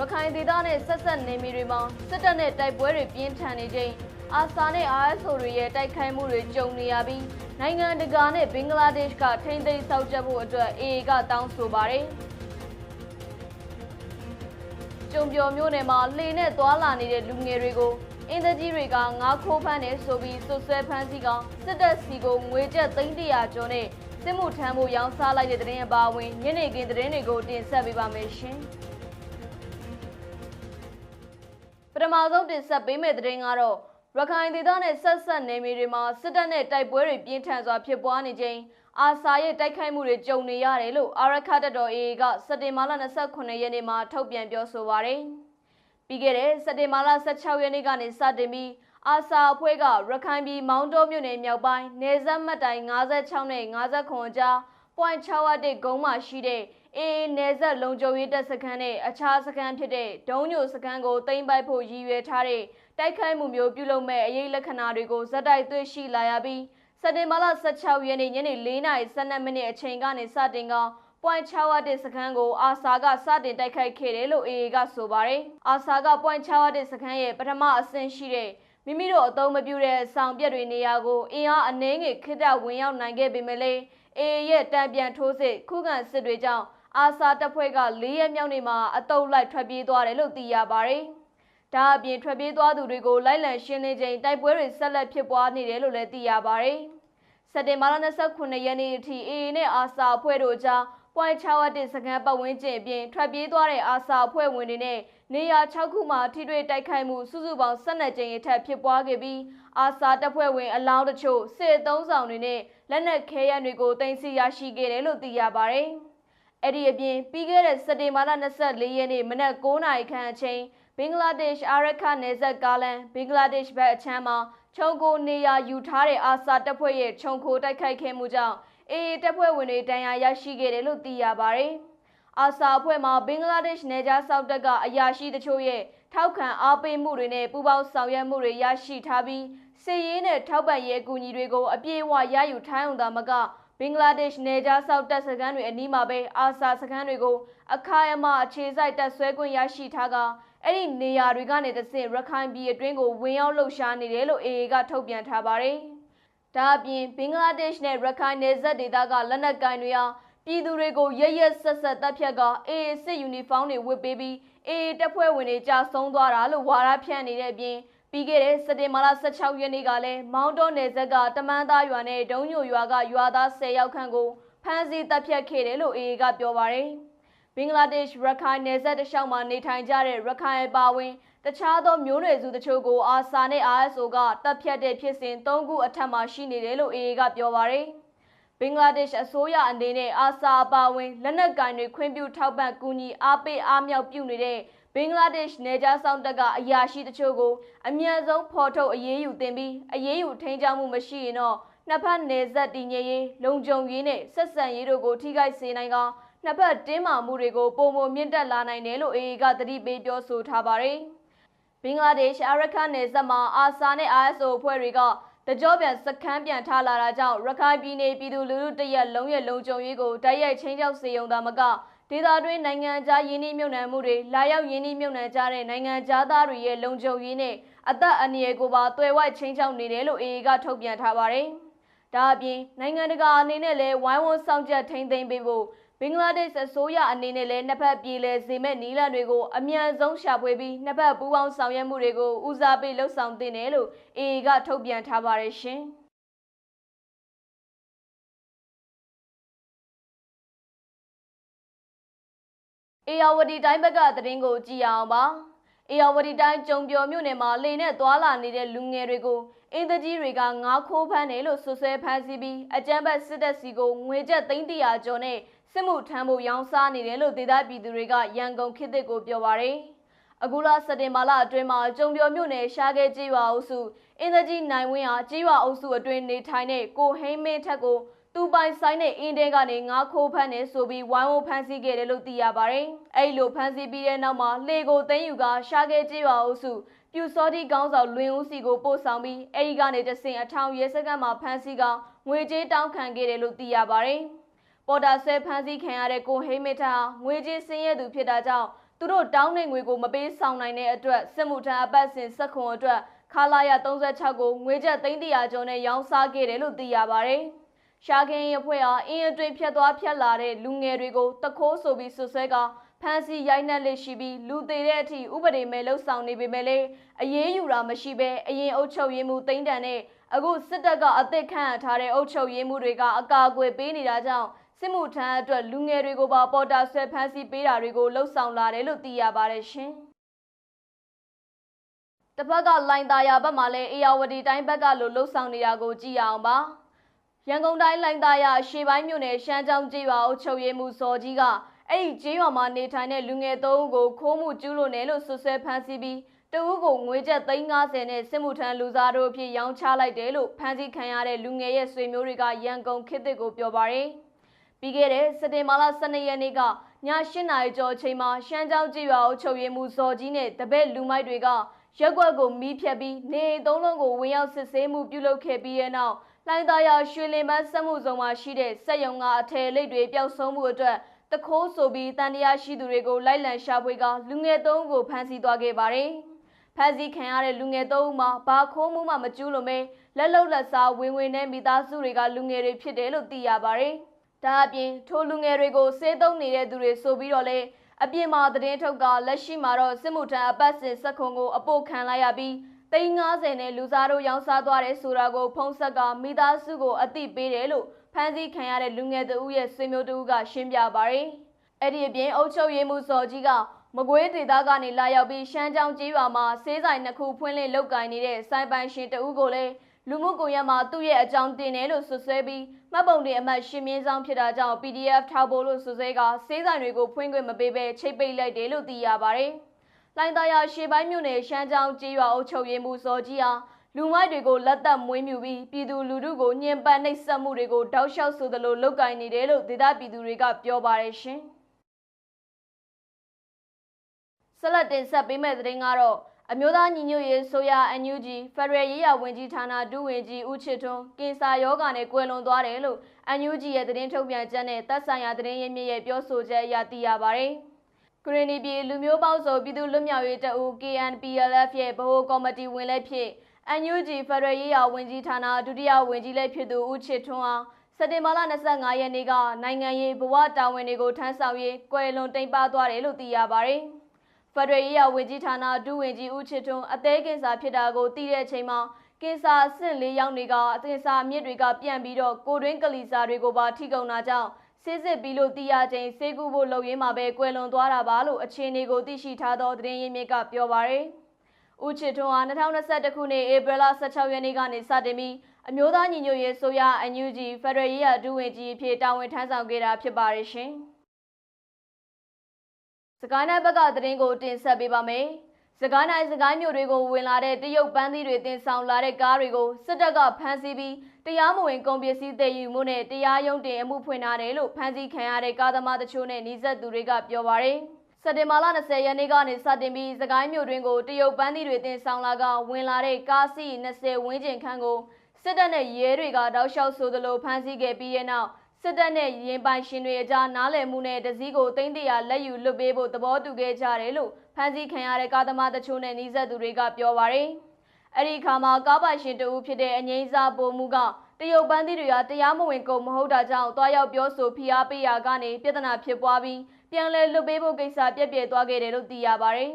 ရခိုင်ဒေသနဲ့ဆက်ဆက်နေမီတွေမှာစစ်တပ်နဲ့တိုက်ပွဲတွေပြင်းထန်နေချိန်အာဆာနဲ့ RSO တွေရဲ့တိုက်ခိုက်မှုတွေကြုံနေရပြီးနိုင်ငံတကာနဲ့ဘင်္ဂလားဒေ့ရှ်ကထိန်းသိမ်းစောင့်ကြပ်ဖို့အတွက် AA ကတောင်းဆိုပါတယ်။ကျုံပြော်မျိုးနယ်မှာလှေနဲ့သွာလာနေတဲ့လူငယ်တွေကိုအင်တကြီးတွေကငါးခိုးဖမ်းနေဆိုပြီးစွပ်စွဲဖမ်းဆီးကောင်စစ်တပ်စီကိုငွေကျပ်300ကျော်နဲ့စစ်မှုထမ်းဖို့ရောင်းစားလိုက်တဲ့တဲ့ရင်အပါအဝင်ညနေခင်းသတင်းတွေကိုတင်ဆက်ပေးပါမယ်ရှင်။ ပထမဆုံးတင်ဆက်ပေးမယ့်သတင်းကတော့ရခိုင်ဒေသနဲ့ဆက်ဆက်နေမြေတွေမှာစစ်တပ်နဲ့တိုက်ပွဲတွေပြင်းထန်စွာဖြစ်ပွားနေချိန်အာဆာရဲ့တိုက်ခိုက်မှုတွေကြုံနေရတယ်လို့အာရခတ်တော် AA ကစက်တင်ဘာလ29ရက်နေ့မှာထုတ်ပြန်ပြောဆိုပါရယ်။ပြီးခဲ့တဲ့စက်တင်ဘာလ16ရက်နေ့ကနေစတင်ပြီးအာဆာအဖွဲ့ကရခိုင်ပြည်မောင်းတောမြို့နယ်မြောက်ပိုင်းနေဆက်မှတ်တိုင်56နဲ့59ကြား0.6ဂုံးမှာရှိတဲ့ အေးနေဆက်လုံခြုံရေးတပ်စခန်းနဲ့အခြားစခန်းဖြစ်တဲ့ဒုံညိုစခန်းကိုသိမ်းပိုက်ဖို့ရည်ရွယ်ထားတဲ့တိုက်ခိုက်မှုမျိုးပြုလုပ်မဲ့အရေးလက္ခဏာတွေကိုဇက်တိုက်တွေ့ရှိလာရပြီးစက်တင်ဘာလ16ရက်နေ့ညနေ4:12မိနစ်အချိန်ကနေစတင်ကောင်ပွိုင်6ဝတ်တဲ့စခန်းကိုအာဆာကစတင်တိုက်ခိုက်ခဲ့တယ်လို့ AA ကဆိုပါတယ်။အာဆာကပွိုင်6ဝတ်တဲ့စခန်းရဲ့ပထမအဆင့်ရှိတဲ့မိမိတို့အသုံးမပြုတဲ့ဆောင်ပြက်တွေနေရာကိုအင်အားအနှဲငယ်ခိတဝင်ရောက်နိုင်ခဲ့ပေမဲ့လည်း AA ရဲ့တံပြန်ထိုးစစ်ခုခံစစ်တွေကြောင့် အာဆာတပ်ဖွဲ့က၄ရက်မြောက်နေ့မှာအတုပ်လိုက်ထွက်ပြေးသွားတယ်လို့သိရပါတယ်။ဒါအပြင်ထွက်ပြေးသွားသူတွေကိုလိုက်လံရှင်းလင်းချိန်တိုက်ပွဲတွေဆက်လက်ဖြစ်ပွားနေတယ်လို့လည်းသိရပါတယ်။စက်တင်ဘာလ29ရက်နေ့အထိ AA နဲ့အာဆာအဖွဲ့တို့ကြားပွိုင်ချဝတ်တဲ့စကန်ပတ်ဝန်းကျင်အပြင်ထွက်ပြေးသွားတဲ့အာဆာအဖွဲ့ဝင်တွေနဲ့နေရာ6ခုမှာထိတွေ့တိုက်ခိုက်မှုစုစုပေါင်း12ကြိမ်အထက်ဖြစ်ပွားခဲ့ပြီးအာဆာတပ်ဖွဲ့ဝင်အလောင်းတချို့စစ်သုံးဆောင်တွေနဲ့လက်နက်ခဲယမ်းတွေကိုတင်စီရရှိခဲ့တယ်လို့သိရပါတယ်။ အဲ့ဒီအပြင်ပြီးခဲ့တဲ့စက်တင်ဘာလ24ရက်နေ့မနက်9:00နာရီခန့်အချိန်ဘင်္ဂလားဒေ့ရှ်အာရခနယ်စပ်ကားလန်ဘင်္ဂလားဒေ့ရှ်ဘက်အချမ်းမှာခြုံကိုနေရာယူထားတဲ့အာဆာတပ်ဖွဲ့ရဲ့ခြုံခိုတိုက်ခိုက်ခဲ့မှုကြောင့်အေအေတပ်ဖွဲ့ဝင်တွေတန်ရာရရှိခဲ့တယ်လို့သိရပါတယ်။အာဆာအဖွဲ့မှာဘင်္ဂလားဒေ့ရှ်နယ်ခြားစောင့်တပ်ကအရာရှိတချို့ရဲ့ထောက်ခံအားပေးမှုတွေနဲ့ပူးပေါင်းဆောင်ရွက်မှုတွေရရှိထားပြီးစစ်ရေးနဲ့ထောက်ပံ့ရေးအကူအညီတွေကိုအပြည့်အဝရယူထိုင်းအောင်သာမက ဘင်္ဂလားဒေ့ရှ်နယ်ခြားစောင့်တပ်စခန်းတွေအနီးမှာပဲအာဆာစခန်းတွေကိုအခါအမအခြေစိုက်တပ်ဆွဲခွင့်ရရှိထားကအဲ့ဒီနေရာတွေကနေတဆင့်ရခိုင်ပြည်အတွင်းကိုဝင်ရောက်လှုပ်ရှားနေတယ်လို့ AA ကထုတ်ပြန်ထားပါတယ်။ဒါအပြင်ဘင်္ဂလားဒေ့ရှ်နဲ့ရခိုင်နယ်စပ်ဒေသကလက်နက်ကိုင်တွေဟာပြည်သူတွေကိုရရဆက်ဆက်တပ်ဖြတ်က AA စစ်ယူနီဖောင်းတွေဝတ်ပေးပြီး AA တပ်ဖွဲ့ဝင်တွေကြာဆုံးသွားတာလို့ဝါဒဖြန့်နေတဲ့အပြင် ပြီးခဲ့တဲ့စက်တင်ဘာလ16ရက်နေ့ကလည်းမောင်းတောနယ်ဇက်ကတမန်းသားရွာနဲ့ဒုံညိုရွာကရွာသား10ယောက်ခန့်ကိုဖမ်းဆီးတပ်ဖြတ်ခဲ့တယ်လို့ AA ကပြောပါရယ်ဘင်္ဂလားဒေ့ရှ်ရခိုင်နယ်စပ်တလျှောက်မှာနေထိုင်ကြတဲ့ရခိုင်အပါဝင်တခြားသောမျိုးနွယ်စုတချို့ကိုအာဆာနဲ့ RSO ကတပ်ဖြတ်တဲ့ဖြစ်စဉ်၃ခုအထက်မှာရှိနေတယ်လို့ AA ကပြောပါရယ်ဘင်္ဂလားဒေ့ရှ်အစိုးရအနေနဲ့အာဆာအပါဝင်လက်နက်ကင်တွေခွင့်ပြုထောက်ပံ့ကူညီအားပေးအားမြောက်ပြုနေတဲ့ ဘင်္ဂလားဒေ့ရှ်နယ်ခြားစောင့်တပ်ကအရာရှိတချို့ကိုအမြန်ဆုံးဖော်ထုတ်အရေးယူတင်ပြီးအရေးယူထိန်းချောင်းမှုမရှိရင်တော့နှစ်ဖက်နယ်စပ်တည်ငြိမ်ရေးလုံခြုံရေးနဲ့ဆက်ဆံရေးတို့ကိုထိခိုက်စေနိုင်ကောင်နှစ်ဖက်တင်းမာမှုတွေကိုပုံမမြင့်တက်လာနိုင်တယ်လို့ AA ကသတိပေးပြောဆိုထားပါတယ်။ဘင်္ဂလားဒေ့ရှ်အာရခန်နယ်စပ်မှာအာဆာနဲ့ ISO အဖွဲ့တွေကတကြောပြန်စခန်းပြန်ထားလာတာကြောင့်ရခိုင်ပြည်နယ်ပြည်သူလူထုတရက်လုံးရဲ့လုံခြုံရေးကိုတိုက်ရိုက်ချင်းချောက်စေုံသာမက ဒေသတွင်းနိုင်ငံခြားယင်းနှိမြုံနှံမှုတွေလာရောက်ယင်းနှိမြုံနှံကြတဲ့နိုင်ငံခြားသားတွေရဲ့လုံခြုံရေးနဲ့အသက်အန္တရာယ်ကိုပါတွယ်ဝိုက်ချင်းချောက်နေတယ်လို့ AA ကထုတ်ပြန်ထားပါတယ်။ဒါအပြင်နိုင်ငံတကာအနေနဲ့လည်းဝိုင်းဝန်းဆောင်ကြက်ထိန်းသိမ်းပေးဖို့ဘင်္ဂလားဒေ့ရှ်အစိုးရအနေနဲ့လည်းနှစ်ဖက်ပြည်လဲစေမဲ့နီးလန့်တွေကိုအမြန်ဆုံးရှာဖွေပြီးနှစ်ဖက်ပူးပေါင်းဆောင်ရွက်မှုတွေကိုဦးစားပေးလှုပ်ဆောင်သင့်တယ်လို့ AA ကထုတ်ပြန်ထားပါတယ်ရှင်။ အေယာဝတီတိုင်းဘက်ကသတင်းကိုကြည့်အောင်ပါအေယာဝတီတိုင်းကြုံပြော်မြို့နယ်မှာလေနဲ့သွာလာနေတဲ့လူငယ်တွေကိုအင်တကြီးတွေကငါးခိုးဖမ်းတယ်လို့ဆွဆွဲဖမ်းဆီးပြီးအကြမ်းဖက်စစ်တပ်စီကိုငွေကျပ်300ကျော်နဲ့စစ်မှုထမ်းဖို့ရောင်းစားနေတယ်လို့ဒေသပြည်သူတွေကရန်ကုန်ခေတ်သစ်ကိုပြောပါရယ်အခုလစက်တင်ဘာလအတွင်းမှာကြုံပြော်မြို့နယ်ရှားခဲကြီးရွာအုပ်စုအင်တကြီးနိုင်ဝင်းဟာကြီးရွာအုပ်စုအတွင်းနေထိုင်တဲ့ကိုဟိမင်းထက်ကို သူပိုင်ဆိုင်တဲ့အင်းတဲကနေငါးခိုးဖမ်းနေဆိုပြီးဝိုင်းဝန်းဖမ်းဆီးခဲ့တယ်လို့သိရပါတယ်။အဲ့လိုဖမ်းဆီးပြီးတဲ့နောက်မှာလှေကိုသိမ်းယူကရှားခဲကြီးရွာအုပ်စုပြူစောတိကောင်းဆောင်လွင်ဦးစီကိုပို့ဆောင်ပြီးအဲ့ဒီကနေတဆင်အထောင်ရဲစခန်းမှာဖမ်းဆီးကငွေကြေးတောင်းခံခဲ့တယ်လို့သိရပါတယ်။ပေါ်တာဆွဲဖမ်းဆီးခံရတဲ့ကိုဟိမစ်တာငွေကြေးစင်းရဲသူဖြစ်တာကြောင့်သူတို့တောင်းတဲ့ငွေကိုမပေးဆောင်နိုင်တဲ့အတွက်စစ်မှုထမ်းအပတ်စဉ်စက်ခွန်အတွက်ခလာရ36ကိုငွေကျပ်300ကျော်နဲ့ရောင်းစားခဲ့တယ်လို့သိရပါတယ်။ ရှာခင်ရဖွဲ့ဟာအင်းအတွင်းဖြတ်သွားဖြတ်လာတဲ့လူငယ်တွေကိုတခိုးဆိုပြီးဆွဆွဲကဖမ်းဆီးရိုက်နှက်လက်ရှိပြီးလူသေးတဲ့အထိဥပဒေမဲ့လှုပ်ဆောင်နေပေမဲ့လည်းအရေးယူတာမရှိဘဲအရင်အုပ်ချုပ်ရေးမှုတိမ့်တန်နဲ့အခုစစ်တပ်ကအသစ်ခန့်ထားတဲ့အုပ်ချုပ်ရေးမှုတွေကအကာအကွယ်ပေးနေတာကြောင့်စစ်မှုထမ်းအတွက်လူငယ်တွေကိုပါပေါ်တာဆွဲဖမ်းဆီးပေးတာတွေကိုလှုပ်ဆောင်လာတယ်လို့သိရပါတယ်ရှင်။တစ်ဖက်ကလိုင်သာယာဘက်မှာလည်းအေယာဝတီတိုင်းဘက်ကလိုလှုပ်ဆောင်နေတာကိုကြည့်အောင်ပါ။ ရန်ကုန်တိုင်းလိုင်သာယာအရှေ့ပိုင်းမြို့နယ်ရှမ်းကျောင်းကျေးရွာအုပ်ချုပ်ရေးမှုစော်ကြီးကအဲ့ဒီကျေးရွာမှာနေထိုင်တဲ့လူငယ်သုံးဦးကိုခိုးမှုကျူးလွန်တယ်လို့ဆွဆွဲဖမ်းဆီးပြီးတဦးကိုငွေကျပ်350နဲ့စစ်မှုထမ်းလူစားတို့အဖြစ်ရောင်းချလိုက်တယ်လို့ဖမ်းဆီးခံရတဲ့လူငယ်ရဲ့ဆွေမျိုးတွေကရန်ကုန်ခေတ်သစ်ကိုပြောပါရယ်ပြီးခဲ့တဲ့စက်တင်ဘာလ12ရက်နေ့ကည8နာရီကျော်အချိန်မှာရှမ်းကျောင်းကျေးရွာအုပ်ချုပ်ရေးမှုစော်ကြီးနဲ့တပည့်လူမိုက်တွေကရက်ွက်ကိုမီးဖြတ်ပြီးနေအိမ်သုံးလုံးကိုဝင်ရောက်စစ်ဆေးမှုပြုလုပ်ခဲ့ပြီးတဲ့နောက် လိုင်သာယာရွှေလင်ပန်းစက်မှုဆောင်မှာရှိတဲ့စက်ယုံကအထည်လိပ်တွေပျောက်ဆုံးမှုအတွက်တခိုးဆိုပြီးတန်တရားရှိသူတွေကိုလိုက်လံရှာဖွေကလူငယ်သုံးဦးကိုဖမ်းဆီးသွားခဲ့ပါတယ်။ဖမ်းဆီးခံရတဲ့လူငယ်သုံးဦးမှာဘာခိုးမှုမှမကျူးလွန်ပဲလက်လုံလက်စားဝင်ဝင်နဲ့မိသားစုတွေကလူငယ်တွေဖြစ်တယ်လို့သိရပါတယ်။ဒါအပြင်ထိုလူငယ်တွေကိုစေးသုံးနေတဲ့သူတွေဆိုပြီးတော့လေအပြင်မှာသတင်းထုတ်ကလက်ရှိမှာတော့စစ်မှုထမ်းအပတ်စဉ်စက်ခုံကိုအပို့ခံလိုက်ရပြီး 350နဲ့လူစားတို့ရောင်းစားသွားတယ်ဆိုတာကိုဖုံးဆက်ကမိသားစုကိုအသိပေးတယ်လို့ဖမ်းဆီးခံရတဲ့လူငယ်တဦးရဲ့ဆွေမျိုးတဦးကရှင်းပြပါရယ်အဲ့ဒီအပြင်အုပ်ချုပ်ရေးမှုစော်ကြီးကမကွေးဒေသကနေလာရောက်ပြီးရှမ်းကြောင်းကျေးရွာမှာဆေးဆိုင်နှစ်ခုဖွင့်လှစ်လုပ်ကိုင်နေတဲ့စိုင်းပိုင်ရှင်တဦးကိုလည်းလူမှုကွန်ရက်မှာသူ့ရဲ့အကြောင်းတင်တယ်လို့ဆွဆွဲပြီးမှတ်ပုံတင်အမှတ်ရှင်မင်းဆောင်ဖြစ်တာကြောင့် PDF ထောက်ဖို့လို့ဆွဆွဲကဆေးဆိုင်တွေကိုဖွင့်ခွင့်မပေးဘဲချိတ်ပိတ်လိုက်တယ်လို့သိရပါတယ်။ လိုင်သာယာရှေ့ပိုင်းမြို့နယ်ရှမ်းကြောင်းကျေးရွာအုပ်ချုပ်ရေးမှုစော်ကြီးဟာလူမိုက်တွေကိုလက်သက်မွေးမြူပြီးပြည်သူလူထုကိုညှဉ်းပန်းနှိပ်စက်မှုတွေကိုတောက်လျှောက်ဆိုသလိုလုပ်ကင်နေတယ်လို့ဒေသပြည်သူတွေကပြောပါတယ်ရှင်။ဆက်လက်တင်ဆက်ပေးမယ့်သတင်းကတော့အမျိုးသားညီညွတ်ရေးဆိုရ NUG ဖက်ဒရယ်ရေးရာဝန်ကြီးဌာနဒုဝန်ကြီးဦးချစ်ထွန်းကင်ဆာရောဂါနဲ့ကွယ်လွန်သွားတယ်လို့ NUG ရဲ့သတင်းထုတ်ပြန်ချက်နဲ့သက်ဆိုင်ရာသတင်းရင်းမြစ်ရဲ့ပြောဆိုချက်အရသိရပါတယ်။ ကရင်ပြည်လူမျိုးပေါင်းစုံပြည်သူ့လွတ်မြောက်ရေးတပ်ဦး KNPLF ရဲ့ဗဟိုကော်မတီဝင်လည်းဖြစ် NUG ဖက်ဒရယ်ရေးရာဝန်ကြီးဌာနဒုတိယဝန်ကြီးလည်းဖြစ်သူဦးချစ်ထွန်းအားစက်တင်ဘာလ25ရက်နေ့ကနိုင်ငံရေးဘဝတာဝန်တွေကိုထမ်းဆောင်ရေးကွယ်လွန်တိမ်ပါသွားတယ်လို့သိရပါတယ်။ဖက်ဒရယ်ရေးရာဝန်ကြီးဌာနဒုဝန်ကြီးဦးချစ်ထွန်းအသေးကင်ဆာဖြစ်တာကိုသိတဲ့အချိန်မှာကင်ဆာအဆင့်၄ရောက်နေကအကင်ဆာမြစ်တွေကပြန့်ပြီးတော့ကိုတွင်းကလီစာတွေကိုပါထိကုန်တာကြောင့် ဆေးစစ်ပြီးလို့သိရချိန်ဆေးကုဖို့လုပ်ရင်းမှာပဲကွယ်လွန်သွားတာပါလို့အခြေအနေကိုသိရှိထားသောသတင်းရင်းမြစ်ကပြောပါရယ်ဦးချစ်ထွန်းဟာ2021ခုနှစ်ဧပြီလ16ရက်နေ့ကနေစတင်ပြီးအမျိုးသားညီညွတ်ရေးဆိုရ NUG ဖက်ဒရယ်ရေးရာဒုဝန်ကြီးအဖြစ်တာဝန်ထမ်းဆောင်ခဲ့တာဖြစ်ပါရရှင်။စကိုင်းတိုင်းဘက်ကသတင်းကိုတင်ဆက်ပေးပါမယ်။ စကိုင်းတိုင်းစကိုင်းမြို့တွေကိုဝင်လာတဲ့တရုတ်ပန်းသီးတွေတင်ဆောင်လာတဲ့ကားတွေကိုစစ်တပ်ကဖမ်းဆီးပြီးတရားမဝင်ကုန်ပစ္စည်းတည်ယူမှုနဲ့တရားရုံးတင်အမှုဖွင့်ထားတယ်လို့ဖမ်းဆီးခံရတဲ့ကားသမားတချို့နဲ့နှိစက်သူတွေကပြောပါရယ်။စက်တင်ဘာလ20ရက်နေ့ကနေစတင်ပြီးစကိုင်းမြို့တွင်ကိုတရုတ်ပန်းသီးတွေတင်ဆောင်လာကဝင်လာတဲ့ကားစီး20ဝန်းကျင်ခန့်ကိုစစ်တပ်နဲ့ရဲတွေကတောက်လျှောက်ဆိုသလိုဖမ်းဆီးခဲ့ပြီးတဲ့နောက်စစ်တပ်နဲ့ရင်ပိုင်ရှင်တွေအကြားနားလည်မှုနဲ့တစည်းကိုတင်းတရာလက်ယူလွတ်ပေးဖို့သဘောတူခဲ့ကြတယ်လို့ ဖမ်းဆီးခံရတဲ့ကားသမားတချို့နဲ့နှီးဆက်သူတွေကပြောပါရယ်အဲ့ဒီခါမှာကားပိုင်ရှင်တဦးဖြစ်တဲ့အငိမ့်စားပုံမှုကတရုတ်ပန်းသီးတွေကတရားမဝင်ကုန်မဟုတ်တာကြောင့်တွားရောက်ပြောဆိုဖိအားပေးရာကနေပြဿနာဖြစ်ပွားပြီးပြန်လည်လွတ်ပေးဖို့ကိစ္စပြက်ပြဲသွားခဲ့တယ်လို့သိရပါရယ်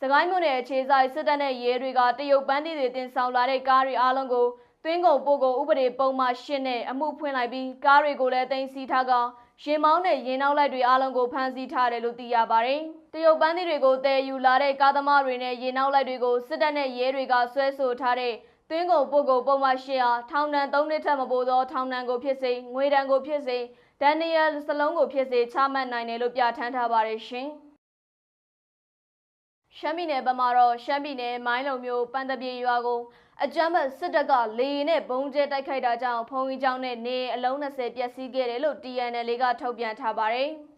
စကိုင်းမြို့နယ်အခြေဆိုင်စစ်တပ်နဲ့ရဲတွေကတရုတ်ပန်းသီးတွေတင်ဆောင်လာတဲ့ကားတွေအားလုံးကိုသွင်းကုန်ပို့ကုန်ဥပဒေပုံမှန်ရှင်းနဲ့အမှုဖွင့်လိုက်ပြီးကားတွေကိုလည်းတင်စီထားကရင်မောင်းနဲ့ရင်နောက်လိုက်တွေအားလုံးကိုဖမ်းဆီးထားတယ်လို့သိရပါတယ်။ တရုတ်ပန်းသီးတွေကိုတည်ယူလာတဲ့ကားသမားတွေနဲ့ရင်နောက်လိုက်တွေကိုစစ်တပ်နဲ့ရဲတွေကဆွဲဆိုထားတဲ့သွင်းကုန်ပို့ကုန်ပုံမှန်ရှင်းအားထောင်ဒဏ်၃နှစ်ထက်မပိုသောထောင်ဒဏ်ကိုဖြစ်စေငွေဒဏ်ကိုဖြစ်စေဒန်နီယယ်စလုံးကိုဖြစ်စေချမှတ်နိုင်တယ်လို့ပြဋ္ဌာန်းထားပါတယ်ရှင်။ရှမ်းပြည်နယ်ဘက်မှာတော့ရှမ်းပြည်နယ်မိုင်းလုံမျိုးပန်းတပြေရွာကိုအကြမ်းဖက်စစ်တပ်ကလေရင်နဲ့ဘုံကျဲတိုက်ခိုက်တာကြောင့်ဖုံကြီးကျောင်းနဲ့နေအလုံး20ပျက်စီးခဲ့တယ်လို့ TNL ကထုတ်ပြန်ထားပါတယ်။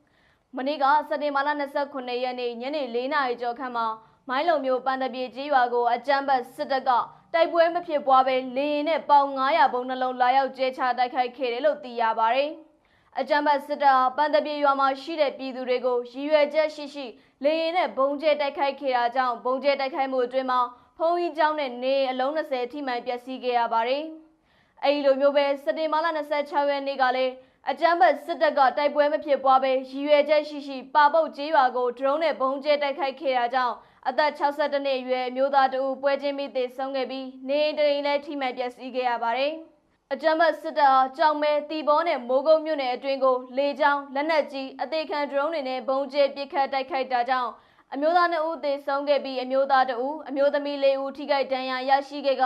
မနေ့ကစက်တင်ဘာလ29ရက်နေ့ညနေ4နာရီကျော်ခန့်မှာမိုင်းလုံမျိုးပန်းတပြေကြီးရွာကိုအကြမ်းဖက်စစ်တပ်ကတိုက်ပွဲမဖြစ်ပွားပဲလေရင်နဲ့ပေါင်900ဘုံနှလုံးလာရောက်ကျဲချတိုက်ခိုက်ခဲ့တယ်လို့သိရပါတယ်။အကြံဘတ်စစ်တပ်ပန်တပြေရွာမှာရှိတဲ့ပြည်သူတွေကိုရည်ရွယ်ချက်ရှိရှိလေရင်နဲ့ဘုံကျဲတိုက်ခိုက်ခဲ့တာကြောင့်ဘုံကျဲတိုက်ခိုက်မှုအတွင်းမှာဖုံးကြီးကျောင်းနဲ့နေအလုံး20ထိမှန်ပျက်စီးခဲ့ရပါတယ်။အဲဒီလိုမျိုးပဲစက်တင်ဘာလ26ရက်နေ့ကလည်း အကြမ်းဖက်စစ်တပ်ကတိုက်ပွဲမဖြစ်ပွားပဲရည်ရွယ်ချက်ရှိရှိပါပုတ်ကျေးရွာကိုဒရုန်းနဲ့ဘုံကျဲတိုက်ခိုက်ခဲ့တာကြောင့်အသက်62နှစ်အရွယ်အမျိုးသားတဦးပွဲချင်းမိသေဆုံးခဲ့ပြီးနေအိမ်တရင်လည်းထိမှန်ပျက်စီးခဲ့ရပါတယ်။အကြမ်းဖက်စစ်တပ်ဟာကြောင်မဲတီဘောနဲ့မိုးကုတ်မြို့နယ်အတွင်းကိုလေကြောင်းလက်နက်ကြီးအသေးခံဒရုန်းတွေနဲ့ဘုံကျဲပစ်ခတ်တိုက်ခိုက်တာကြောင့်အမျိုးသား2ဦးသေဆုံးခဲ့ပြီးအမျိုးသား2ဦးအမျိုးသမီး4ဦးထိခိုက်ဒဏ်ရာရရှိခဲ့က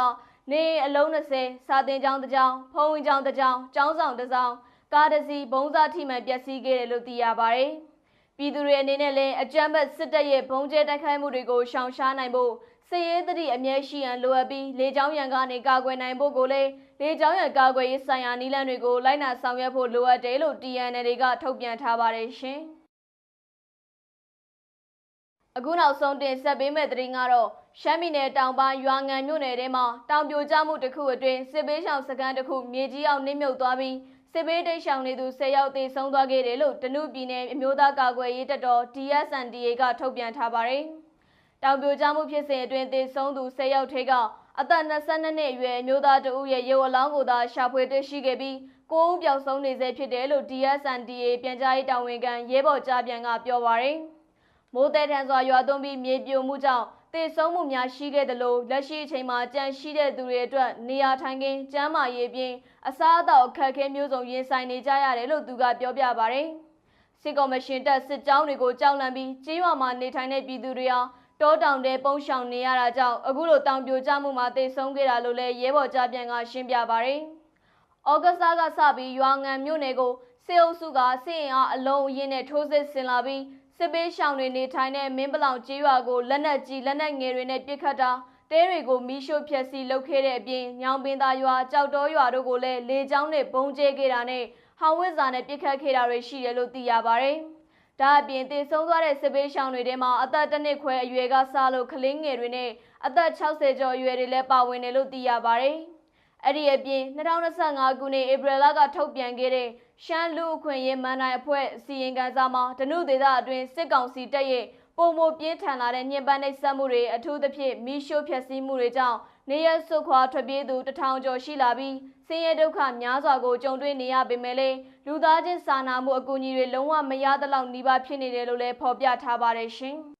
နေအိမ်အလုံး20စာတင်ကျောင်းတစ်ကျောင်းဖုံးဝင်ကျောင်းတစ်ကျောင်းကျောင်းဆောင်တစ်ဆောင် ကားတစ်စီးဘုံစားထိမှန်ပျက်စီးခဲ့တယ်လို့သိရပါတယ်။ပြည်သူတွေအနေနဲ့လည်းအကြမ်းဖက်စစ်တပ်ရဲ့ဘုံကျဲတိုက်ခိုက်မှုတွေကိုရှောင်ရှားနိုင်ဖို့စစ်ရေးသတိအမြဲရှိရန်လိုအပ်ပြီးလေကြောင်းရန်ကနေကာကွယ်နိုင်ဖို့ကိုလည်းလေကြောင်းရန်ကာကွယ်ရေးဆိုင်ရာနည်းလမ်းတွေကိုလိုက်နာဆောင်ရွက်ဖို့လိုအပ်တယ်လို့ TNL တွေကထုတ်ပြန်ထားပါတယ်ရှင်။အခုနောက်ဆုံးတင်ဆက်ပေးမယ့်သတင်းကတော့ရှမ်းပြည်နယ်တောင်ပိုင်းရွာငံမြို့နယ်ထဲမှာတောင်ပြိုကျမှုတစ်ခုအတွင်းစစ်ပေးဆောင်စခန်းတစ်ခုမြေကြီးအောင်နှိမ့်မြုပ်သွားပြီး စစ်ပေးတိတ်ဆောင်နေသူ10ယောက်သေဆုံးသွားခဲ့တယ်လို့တနုပြည်နယ်အမျိုးသားကာကွယ်ရေးတပ်တော် DSNDA ကထုတ်ပြန်ထားပါတယ်။တောင်ပြိုကျမှုဖြစ်စဉ်အတွင်းသေဆုံးသူ10ယောက်ထဲကအသက်22နှစ်အရွယ်အမျိုးသားတဦးရဲ့ရုပ်အလောင်းကိုသာရှာဖွေတွေ့ရှိခဲ့ပြီးကိုဦးပျောက်ဆုံးနေဆဲဖြစ်တယ်လို့ DSNDA ပြန်ကြားရေးတာဝန်ခံရဲဘော်ကြားပြန်ကပြောပါတယ်။မိုးတဲထန်စွာရွာသွန်းပြီးမြေပြိုမှုကြောင့် သေဆုံးမှုများရှိခဲ့တယ်လို့လက်ရှိအချိန်မှာကြန့်ရှိတဲ့သူတွေအတွက်နေရာထိုင်ခင်းကျန်းမာရေးပြင်အစားအသောက်အခက်အခဲမျိုးစုံရင်ဆိုင်နေကြရတယ်လို့သူကပြောပြပါဗျ။စစ်ကော်မရှင်တပ်စစ်ကြောင်းတွေကိုကြောက်လန့်ပြီးကြေးရွာမှာနေထိုင်တဲ့ပြည်သူတွေဟာတောတောင်တွေပုံရှောင်နေရတာကြောင့်အခုလိုတောင်ပြိုကျမှုမှာသေဆုံးခဲ့တာလို့လည်းရဲဘော်ကြားပြန်ကရှင်းပြပါဗျ။ဩဂတ်စ်ကစပြီးရွာငံမြို့နယ်ကိုစစ်အုပ်စုကစစ်အင်အားအလုံးအင်းနဲ့ထိုးစစ်ဆင်လာပြီး စစ်ပေးရှောင်တွေနေထိုင်တဲ့မင်းပလောင်ကျေးရွာကိုလက်နက်ကြီးလက်နက်ငယ်တွေနဲ့ပစ်ခတ်တာတဲတွေကိုမီးရှို့ဖျက်ဆီးလုပ်ခဲ့တဲ့အပြင်ညောင်ပင်သာရွာကြောက်တော်ရွာတို့ကိုလည်းလေကြောင်းနဲ့ဘုံကျဲခဲ့တာနဲ့ဟောင်ဝစ်စာနဲ့ပစ်ခတ်ခဲ့တာတွေရှိတယ်လို့သိရပါတယ်။ဒါအပြင်တည်ဆုံးသွားတဲ့စစ်ပေးရှောင်တွေထဲမှာအသက်တစ်နှစ်ခွဲအရွယ်ကစလို့ကလေးငယ်တွေနဲ့အသက်60ကျော်အရွယ်တွေလည်းပါဝင်တယ်လို့သိရပါတယ်။ အဲ့ဒီအပြင်2025ခုနှစ်ဧပြီလကထုတ်ပြန်ခဲ့တဲ့ရှမ်းလူအခွင့်ရေးမန်နိုင်အဖွဲ့အစည်းအင်ကန်စာမှာဒနုဒေသအတွင်းစစ်ကောင်စီတပ်ရဲ့ပုံမပြင်းထန်လာတဲ့ညှဉ်းပန်းနှိပ်စက်မှုတွေအထူးသဖြင့်မိရှို့ဖျက်ဆီးမှုတွေကြောင့်နေရဆုတ်ခွာထွက်ပြေးသူတထောင်ကျော်ရှိလာပြီးဆင်းရဲဒုက္ခများစွာကိုကြုံတွေ့နေရပေမဲ့လည်းလူသားချင်းစာနာမှုအကူအညီတွေလုံးဝမရသလောက်နှိပါဖြစ်နေတယ်လို့လည်းဖော်ပြထားပါတယ်ရှင်။